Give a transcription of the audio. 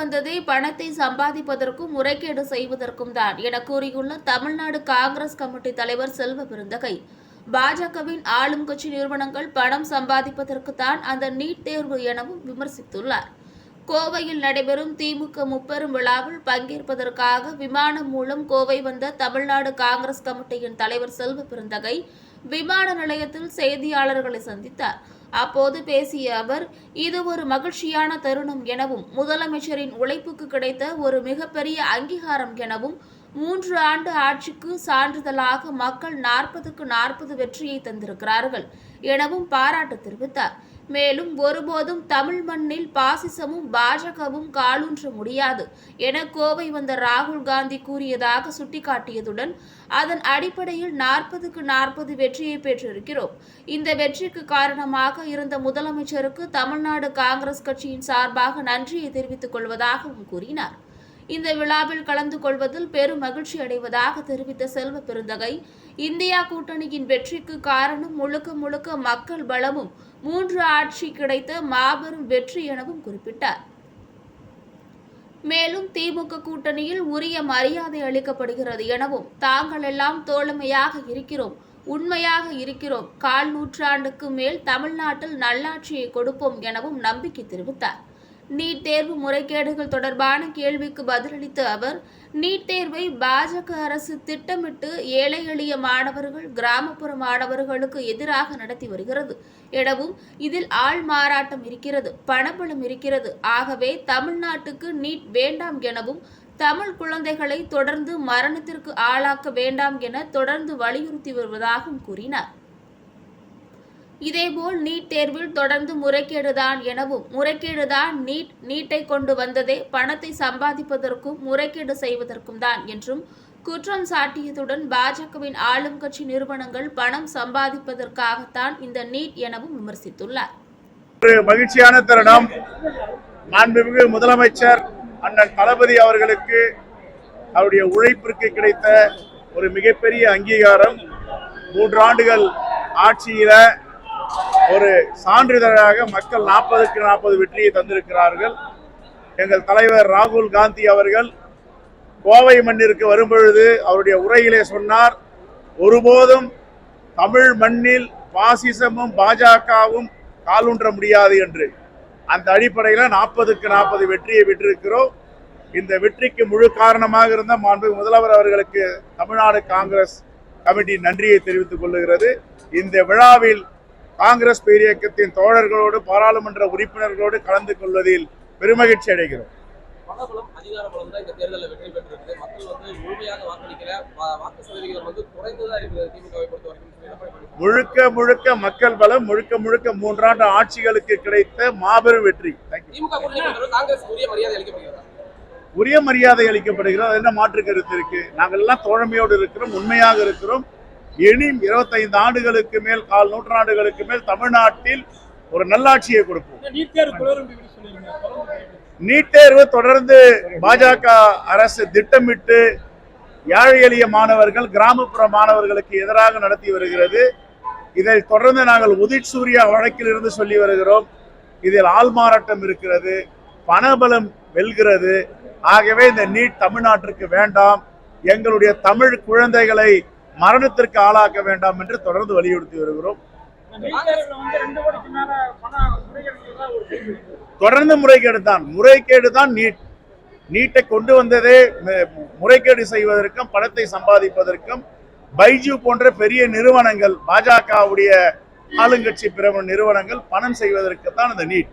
வந்ததே பணத்தை சம்பாதிப்பதற்கும் முறைகேடு செய்வதற்கும் தான் என கூறியுள்ள தமிழ்நாடு காங்கிரஸ் கமிட்டி தலைவர் செல்வ பெருந்தகை. பாஜகவின் ஆளும் கட்சி நிறுவனங்கள் பணம் சம்பாதிப்பதற்கு தான் அந்த நீட் தேர்வு எனவும் விமர்சித்துள்ளார். கோவையில் நடைபெறும் திமுக முப்பெரும் விழாவில் பங்கேற்பதற்காக விமானம் மூலம் கோவை வந்த தமிழ்நாடு காங்கிரஸ் கமிட்டியின் தலைவர் செல்வ பெருந்தகை விமான நிலையத்தில் செய்தியாளர்களை சந்தித்தார். அப்போது பேசிய அவர் இது ஒரு மகிழ்ச்சியான தருணம் எனவும் முதலமைச்சரின் உழைப்புக்கு கிடைத்த ஒரு மிகப்பெரிய அங்கீகாரம் எனவும் மூன்று ஆண்டு ஆட்சிக்கு சான்றிதழாக மக்கள் நாற்பதுக்கு நாற்பது வெற்றியை தந்திருக்கிறார்கள் எனவும் பாராட்டு தெரிவித்தார். மேலும் ஒருபோதும் தமிழ் மண்ணில் பாசிசமும் பாஜகவும் காலூன்ற முடியாது என கோவை வந்த ராகுல் காந்தி கூறியதாக சுட்டிக்காட்டியதுடன் அதன் அடிப்படையில் நாற்பதுக்கு நாற்பது வெற்றியை பெற்றிருக்கிறோம். இந்த வெற்றிக்கு காரணமாக இருந்த முதலமைச்சருக்கு தமிழ்நாடு காங்கிரஸ் கட்சியின் சார்பாக நன்றியை தெரிவித்துக் கொள்வதாகவும் கூறினார். இந்த விழாவில் கலந்து கொள்வதில் பெரும் மகிழ்ச்சி அடைவதாக தெரிவித்த செல்வ பெருந்தகை இந்தியா கூட்டணியின் வெற்றிக்கு காரணம் முழுக்க முழுக்க மக்கள் பலமும் மூன்று ஆட்சி கிடைத்த மாபெரும் வெற்றி எனவும் குறிப்பிட்டார். மேலும் திமுக கூட்டணியில் உரிய மரியாதை அளிக்கப்படுகிறது எனவும் தாங்கள் எல்லாம் தோழமையாக இருக்கிறோம் உண்மையாக இருக்கிறோம் கால் நூற்றாண்டுக்கு மேல் தமிழ்நாட்டில் நல்லாட்சியை கொடுப்போம் எனவும் நம்பிக்கை தெரிவித்தார். நீட் தேர்வு முறைகேடுகள் தொடர்பான கேள்விக்கு பதிலளித்த அவர் நீட் தேர்வை பாஜக அரசு திட்டமிட்டு ஏழை எளிய மாணவர்கள் கிராமப்புற மாணவர்களுக்கு எதிராக நடத்தி வருகிறது. எனவும் இதில் ஆள் மாறாட்டம் இருக்கிறது பணபலம் இருக்கிறது. ஆகவே தமிழ்நாட்டுக்கு நீட் வேண்டாம் எனவும் தமிழ் குழந்தைகளை தொடர்ந்து மரணத்திற்கு ஆளாக்க வேண்டாம் என தொடர்ந்து வலியுறுத்தி வருவதாகவும் கூறினார். இதேபோல் நீட் தேர்வில் தொடர்ந்து முறைகேடுதான் எனவும் முறைகேடுதான் நீட் நீட்டை கொண்டு வந்ததே பணத்தை சம்பாதிப்பதற்கும் முறைகேடு செய்வதற்கும் தான் என்றும் குற்றம் சாட்டியதுடன் பாஜகவின் ஆளும் கட்சி நிறுவனங்கள் பணம் சம்பாதிப்பதற்காகத்தான் இந்த நீட் எனவும் விமர்சித்துள்ளார். ஒரு மகிழ்ச்சியான தருணம். மாண்புமிகு முதலமைச்சர் அண்ணன் தளபதி அவர்களுக்கு அவருடைய உழைப்பிற்கு கிடைத்த ஒரு மிகப்பெரிய அங்கீகாரம். மூன்று ஆண்டுகள் ஆட்சியில ஒரு சான்றிதழாக மக்கள் நாற்பதுக்கு நாற்பது வெற்றியை தந்திருக்கிறார்கள். எங்கள் தலைவர் ராகுல் காந்தி அவர்கள் கோவை மண்ணிற்கு வரும்பொழுது அவருடைய உரையிலே சொன்னார் ஒருபோதும் தமிழ் மண்ணில் பாசிசமும் பாஜகவும் காலூன்ற முடியாது என்று. அந்த அடிப்படையில் நாற்பதுக்கு நாற்பது வெற்றியை பெற்றிருக்கிறோம். இந்த வெற்றிக்கு முழு காரணமாக இருந்த மாண்பு முதல்வர் அவர்களுக்கு தமிழ்நாடு காங்கிரஸ் கமிட்டி நன்றியை தெரிவித்துக் கொள்ளுகிறது. இந்த விழாவில் காங்கிரஸ் பேரியக்கத்தின் தோழர்களோடு பாராளுமன்ற உறுப்பினர்களோடு கலந்து கொள்வதில் பெருமகிழ்ச்சி அடைகிறோம். முழுக்க முழுக்க மக்கள் பலம் முழுக்க முழுக்க மூன்றாண்டு ஆட்சிகளுக்கு கிடைத்த மாபெரும் வெற்றி. உரிய மரியாதை அளிக்கப்படுகிறதா? என்ன மாற்று கருத்து இருக்கு? நாங்கள் எல்லாம் தோழமையோடு இருக்கிறோம் உண்மையாக இருக்கிறோம். இனி இருபத்தைந்து ஆண்டுகளுக்கு மேல் கால் நூற்றாண்டுகளுக்கு மேல் தமிழ்நாட்டில் ஒரு நல்லாட்சியை கொடுப்போம். நீட் தேர்வு தொடர்ந்து பாஜக அரசு திட்டமிட்டு ஏழை எளிய மாணவர்கள் கிராமப்புற மாணவர்களுக்கு எதிராக நடத்தி வருகிறது. இதை தொடர்ந்து நாங்கள் உதித் சூர்யா வழக்கிலிருந்து சொல்லி வருகிறோம். இதில் ஆள்மாறாட்டம் இருக்கிறது பணபலம் வெல்கிறது. ஆகவே இந்த நீட் தமிழ்நாட்டிற்கு வேண்டாம். எங்களுடைய தமிழ் குழந்தைகளை மரணத்திற்கு ஆளாக்க வேண்டாம் என்று தொடர்ந்து வலியுறுத்தி வருகிறோம். தொடர்ந்து முறைகேடு தான். முறைகேடு தான் நீட். நீட்டை கொண்டு வந்ததே முறைகேடு செய்வதற்கும் பணத்தை சம்பாதிப்பதற்கும் பைஜு போன்ற பெரிய நிறுவனங்கள் பாஜகவுடைய ஆளுங்கட்சி பிரபு நிறுவனங்கள் பணம் செய்வதற்கு தான் அந்த நீட்.